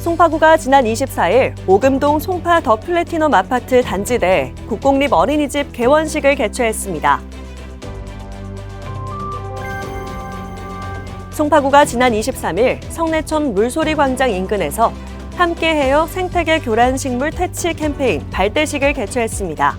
송파구가 지난 24일 오금동 송파 더 플래티넘 아파트 단지 내 국공립 어린이집 개원식을 개최했습니다. 송파구가 지난 23일 성내천 물소리 광장 인근에서 함께해요 생태계 교란 식물 퇴치 캠페인 발대식을 개최했습니다.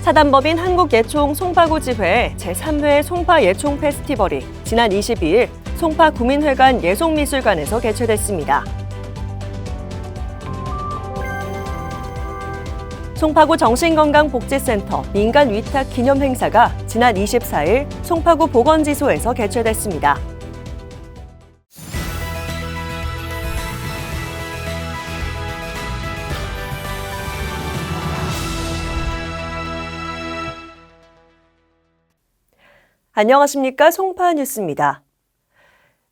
사단법인 한국예총 송파구 지회 제3회 송파 예총 페스티벌이 지난 22일 송파 구민회관 예송미술관에서 개최됐습니다. 송파구 정신건강복지센터 민간 위탁 기념 행사가 지난 24일 송파구 보건지소에서 개최됐습니다. 안녕하십니까. 송파 뉴스입니다.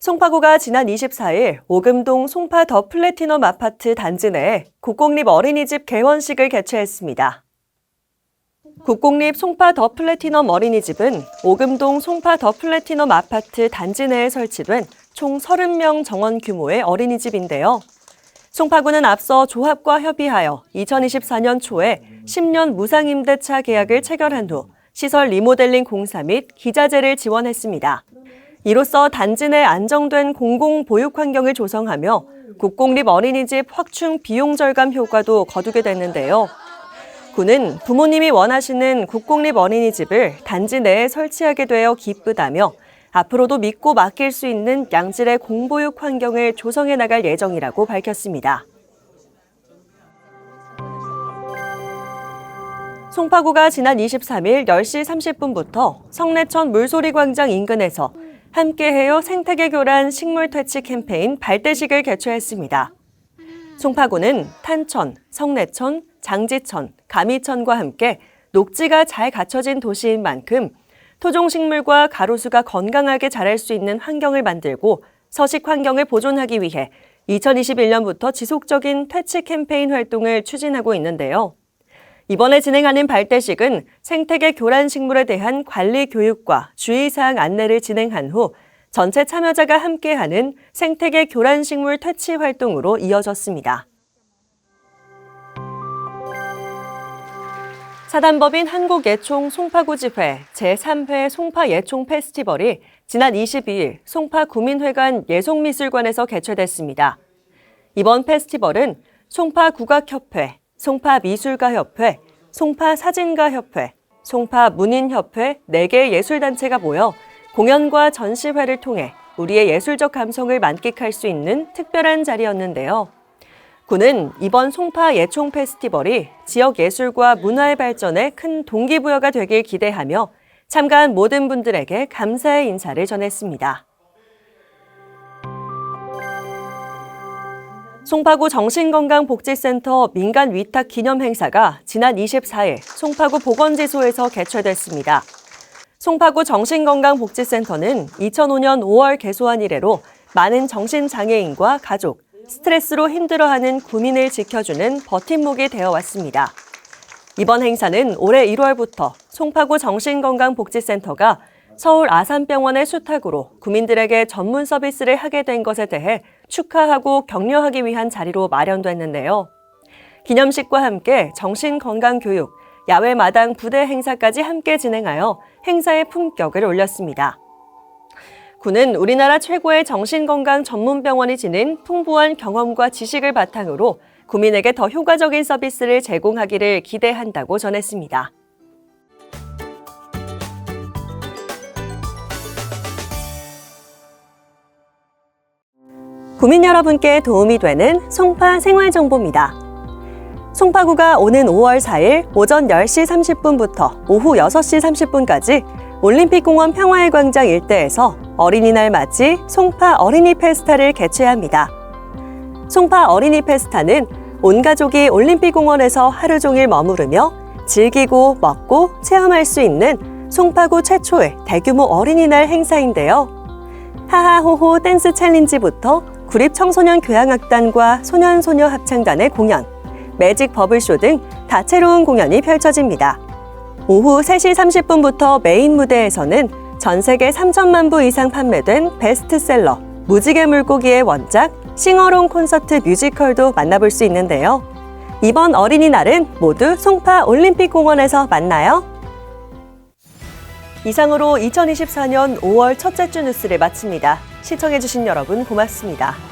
송파구가 지난 24일 오금동 송파 더 플래티넘 아파트 단지 내 국공립 어린이집 개원식을 개최했습니다. 국공립 송파 더 플래티넘 어린이집은 오금동 송파 더 플래티넘 아파트 단지 내에 설치된 총 30명 정원 규모의 어린이집인데요. 송파구는 앞서 조합과 협의하여 2024년 초에 10년 무상임대차 계약을 체결한 후 시설 리모델링 공사 및 기자재를 지원했습니다. 이로써 단지 내 안정된 공공 보육 환경을 조성하며 국공립 어린이집 확충 비용 절감 효과도 거두게 됐는데요. 군은 부모님이 원하시는 국공립 어린이집을 단지 내에 설치하게 되어 기쁘다며 앞으로도 믿고 맡길 수 있는 양질의 공보육 환경을 조성해 나갈 예정이라고 밝혔습니다. 송파구가 지난 23일 10시 30분부터 성내천 물소리 광장 인근에서 함께해요 생태계 교란 식물 퇴치 캠페인 발대식을 개최했습니다. 송파구는 탄천, 성내천, 장지천, 가미천과 함께 녹지가 잘 갖춰진 도시인 만큼 토종식물과 가로수가 건강하게 자랄 수 있는 환경을 만들고 서식 환경을 보존하기 위해 2021년부터 지속적인 퇴치 캠페인 활동을 추진하고 있는데요. 이번에 진행하는 발대식은 생태계 교란 식물에 대한 관리 교육과 주의사항 안내를 진행한 후 전체 참여자가 함께하는 생태계 교란 식물 퇴치 활동으로 이어졌습니다. 사단법인 한국예총 송파구 지회 제3회 송파 예총 페스티벌이 지난 22일 송파 구민회관 예송미술관에서 개최됐습니다. 이번 페스티벌은 송파 국악협회, 송파 미술가협회, 송파 사진가협회, 송파 문인협회 4개 예술단체가 모여 공연과 전시회를 통해 우리의 예술적 감성을 만끽할 수 있는 특별한 자리였는데요. 군은 이번 송파 예총 페스티벌이 지역 예술과 문화의 발전에 큰 동기부여가 되길 기대하며 참가한 모든 분들에게 감사의 인사를 전했습니다. 송파구 정신건강복지센터 민간 위탁 기념 행사가 지난 24일 송파구 보건지소에서 개최됐습니다. 송파구 정신건강복지센터는 2005년 5월 개소한 이래로 많은 정신장애인과 가족, 스트레스로 힘들어하는 구민을 지켜주는 버팀목이 되어 왔습니다. 이번 행사는 올해 1월부터 송파구 정신건강복지센터가 서울 아산병원의 수탁으로 구민들에게 전문 서비스를 하게 된 것에 대해 축하하고 격려하기 위한 자리로 마련됐는데요. 기념식과 함께 정신건강교육, 야외 마당 부대 행사까지 함께 진행하여 행사의 품격을 올렸습니다. 군은 우리나라 최고의 정신건강 전문병원이 지닌 풍부한 경험과 지식을 바탕으로 구민에게 더 효과적인 서비스를 제공하기를 기대한다고 전했습니다. 구민 여러분께 도움이 되는 송파 생활정보입니다. 송파구가 오는 5월 4일 오전 10시 30분부터 오후 6시 30분까지 올림픽공원 평화의 광장 일대에서 어린이날 맞이 송파 어린이 페스타를 개최합니다. 송파 어린이 페스타는 온 가족이 올림픽공원에서 하루 종일 머무르며 즐기고 먹고 체험할 수 있는 송파구 최초의 대규모 어린이날 행사인데요. 하하호호 댄스 챌린지부터 구립 청소년 교향악단과 소년소녀 합창단의 공연, 매직 버블쇼 등 다채로운 공연이 펼쳐집니다. 오후 3시 30분부터 메인 무대에서는 전 세계 3천만 부 이상 판매된 베스트셀러 무지개 물고기의 원작 싱어롱 콘서트 뮤지컬도 만나볼 수 있는데요. 이번 어린이날은 모두 송파 올림픽공원에서 만나요. 이상으로 2024년 5월 첫째 주 뉴스를 마칩니다. 시청해주신 여러분 고맙습니다.